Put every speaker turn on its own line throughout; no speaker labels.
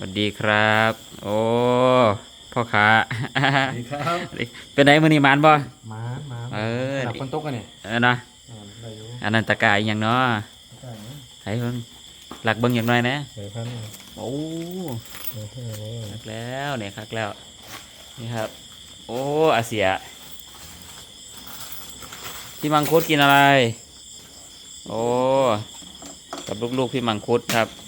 สวัสดีครับ โอ้พ่อค้า
สวัสดีครับ
เป็นไงมื้อนี้มานบ่
มามา
เออ
หลับคนตกกันเนี่ย
เออเนาะ
อ่าได้อยู่
อันนั้นตะกายอหย่างเนาะ
ใช่ไหม
ให้เพิ่งหลักเบิ่งอย่างน้อยนะ
เดี๋ยวพันเนี่ย
โอ้
เดี๋ยวเพิ่มเลย
คักแล้วเนี่ยคักแล้วนี่ครับ โอ้อาเสียพี่มังคุดกินอะไร โอ้กับลูกๆพี่มังคุดครับ
เนี่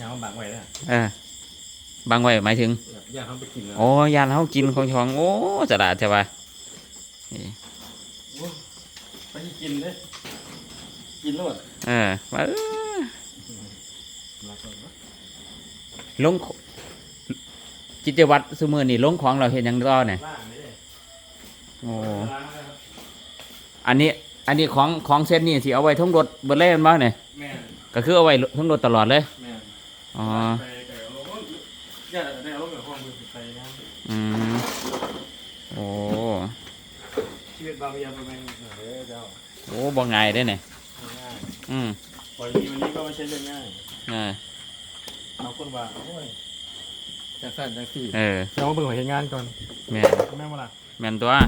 ยยาวบางไว้เลย
เออบังไว้หมายถึง
อยากทำไปกินนะ
โอ้ยานเขากินของชอง โอ้จะดาดใช่ปะนี่
ไปกินเลยกินรวด
เออมาเออ
รักก่อนวะ
ลงกิจวัตรสมือนี่ลงของเราเห็นยังต่อเนี่ย
ล่างนี่เลย
โอ้
ล้างเลยครับ
อันนี้ อันนี้ของของเซตนี่สิเอาไว้ทั้งรถเบนเล่นบ้างเนี่ย
แม่น
ก็คือเอาไว้ทั้งรถตลอดเลย
แม่น
อ๋อ
ไปไก่เอาลงอยากได้เอาลงกับห้องมือไปนะ
อืมโอ้
ชีวิตบาเบียเป็นไงเดี๋ยวเจ้า
โอ้บ่ง่ายได้เนี่ย
ง่าย
อืม
ปล่อยทีวันนี้ก็ไม่ใช่เรื่องง่าย
เออ
เอาคนว่าโอ้ยจังสั่นจังสี่
เออ
เดี๋ยวมาเบิ่งหัวเหตุงานก่อน
แม่น
แม่มาละ
แม่นตัว
มา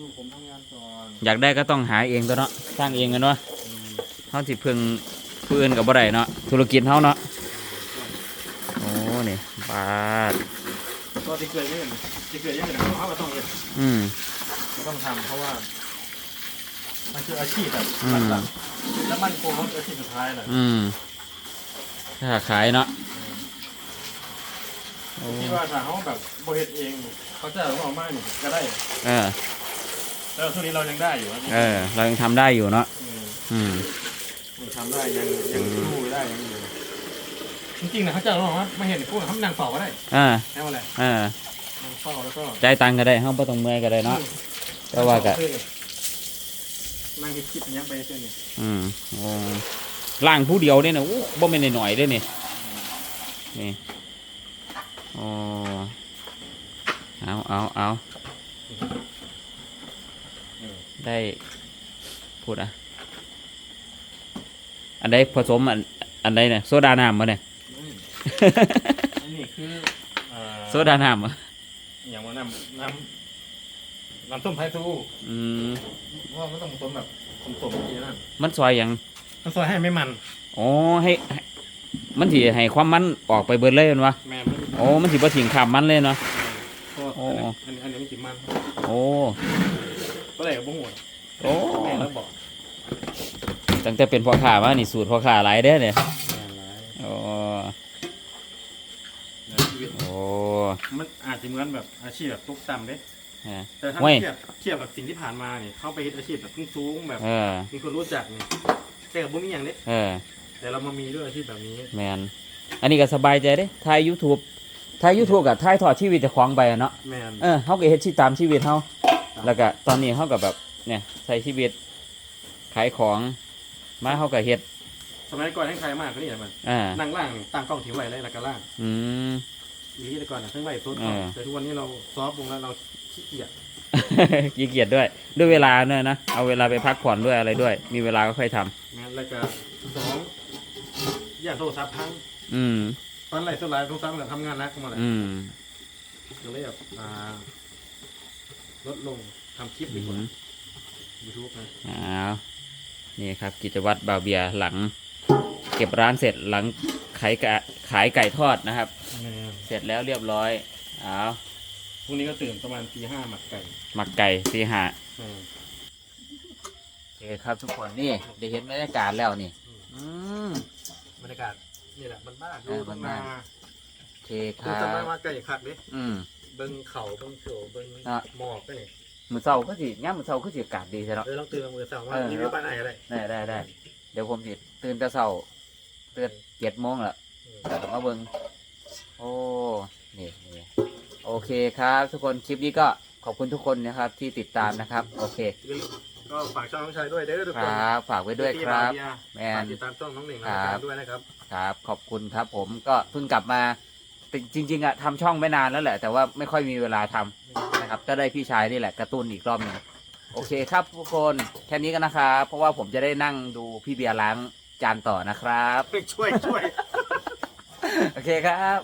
ดูผมทำงานก่อน
อยากได้ก็ต้องหาเองตัวเนาะสร้างเองกันเนาะ
อืม
เฮาสิพึ่งผู้อื่นกับบ่ได้เนาะธุรกิจเฮาเนาะโอ้ นี่บาท
ก็ที่เกิดยังไงที่เกิดยังไงเขาก็ต้องเรียน
อืม
ก็ต้องทำเพราะว่า มันคืออาชีพแบบ
อืม
หลักๆแล้วมันโกงเขาอาชีพสุดท้ายแหละ
อืมถ้าขายเนาะโอ้
ที่ว่าถ้าเขาแบบบริเฮ็ดเอง เขาจะเอาออกมาเนี่ยก็ได้
เออ
แล้วช่วงนี้เรายังได้อยู่นะ
เออ เรายังทำได้อยู่เนาะ
อืม
อืม
ยังทำได้ยังยังสู้ได้ยังอยู่จ ริงๆนะเขาจะเอาออกมาไม่เห็นพวกเขานั่งเฝ้าก็ได้
อ่า
แค่ว่าอะไร
อ่า
นั่งเฝ้าแล้วก็
จ่ายตังค์ก็ได้เฮาบ่ต้องเมื่อยก็ได้เนาะแต่ว่าก็
นั่งคิดๆอย่างไปเรื่อยนี่
อืมโอ้ล่างผู้เดียวเนี่ยนะอู้บ่แม่นหน่อยๆเด้อนี่นี่โอ้เอาเอาเอาได้พูดอะ อันใดผสมอันอันใดเนี่ยโซดาน้ำมาเนี่ย
อืมอันนี้คือเอ่อ
โซดาน้ำอะ
อย่างว่าน้ำน้ำน้ำส้มไทยซู
อืม
เพราะว่ามันต้องผสมแบบผสมๆทีนั่น
มันซอยหยัง
มันซอยให้ไม่มัน
อ๋อให้ให้ มันสิให้ความมันออกไปเบิดเลยแม่นวะ
แม่มัน
โอ้มันสิบ่ถิงขามมันเลยเนาะ
เพราะว่า
โอ้
อันนี้อันนี้ไม่กินมัน
โอ้
ก็เลยบ่หัว
โอ้
แม่แล้วบอก
ตั้งแต่เป็นพ่อค้ามานี่สูตรพ่อค้าหลายเด้อเนี่ย
แม่ร้าย
โอ้
นะชีวิต
โอ้
มันอาจจะเหมือนแบบอาชีพแบบตุกต่ำเด้
ฮะ
แต่ถ้า
เว้ย
เทียบเทียบกับสิ่งที่ผ่านมาเนี่ยเข้าไปเฮ็ดอาชีพแบบสูงๆแบบ
เออ
มีคนรู้จักเนี่ยแต่กับบ่มีอย่างเด้
เออ
แต่เรามามีด้วยอาชีพแบบนี้
แมนอันนี้ก็สบายใจเด้ถ่าย YouTube ถ่าย YouTube กับถ่ายทอดชีวิตเจ้าของไปอะเนาะ
แม่น
เออเฮาก็เฮ็ดชีวิตตามชีวิตเฮาแล้วก็ตอนนี้เฮาก็แบบเนี่ยใช้ชีวิตขายของมาเฮาก็เฮ็ด
สมัยก่อนให้ใครมากก็นี่แหละมัน
อ่า
นั่งล่างตั้งกล้องถือไว้เลยแล้วก็ล่าง
อืม
อีที่แต่ก่อนน่ะทั้งไว้ต้น
เออ
แต่ทุกวันนี้เราซอฟต์ลงแล้วเราขี้เกียจ
ขี้เกียจด้วย ด้วยเวลาด้วยนะ เอาเวลาไปพักผ่อนด้วยอะไรด้วย มีเวลาก็ค่อยทำ
งั้นแล้วก็สองอย่าโทรศัพท์พัง
อืม
ตอนไหลสลายโทรศัพท์แบบทำงานนักมาเลย
อืม
ก็เลยแบบอ่าลดลงทำคลิปดีกว่ายูทูบนะ
อ้าวนี่ครับ กิจวัตรบาเบียหลัง เก็บร้านเสร็จหลังขายไก่ขายไก่ทอดนะครับ เสร็จแล้วเรียบร้อยอ้าว
พรุ่งนี้ก็ตื่นประมาณตีห้าหมักไก่
หมักไก่สีหา
อืม
โอเคครับทุกคนนี่ได้เห็นบรรยากาศแล้วนี่ อืม
บรรยากาศนี่แหละบ้านๆ
เอ
ดู
อ
ตรง
บ้า
นา
ๆโอเคค
ดู
รั
ตรงนา
บ
มาไก่คักดิ
อืม
เบิ้งเข่าเบิ้งเขียวเบิ้ง
อะ
หมอกก็นี่
มือเศร้าก็สิง่ามมือเศร้าก็สิอากาศดีใช่เนาะ
เลยต้องตื่นมือสองว่า
เออ
รีวิวบ้านไหนอะไร
ได้ได้ได้เดี๋ยวผมสิตื่นแต่เศร้าตื่นเจ็ดโมงแล้ว
อืม
แต่ต้องมาเบิง โอ้นี่นี่โอเคครับ ทุกคนคลิปนี้ก็ขอบคุณทุกคนนะครับที่ติดตามนะครับ โอเค
ก็ฝากช่องน้องชายด้วยเด้อทุก
ค
คน
รับ ฝากไว้ด้วยครับ แม
ฝานกติดตามช่องน้องหนึ่ง
ครั
ราย
บ
การด้วยนะครับ
ครับ ขอบคุณครับผมก็เพิ่งกลับมาแต่จริง ๆอะทำช่องไม่นานแล้วแหละ แต่ว่าไม่ค่อยมีเวลาทำนะครับก็ได้พี่ชายนี่แหละกระตุ้นอีกรอบหนึงโอเคครับทุกคนแค่นี้กันนะครับเพราะว่าผมจะได้นั่งดูพี่เบียร์ล้างจานต่อนะครับ
ช่วยช่วย
โอเคครับ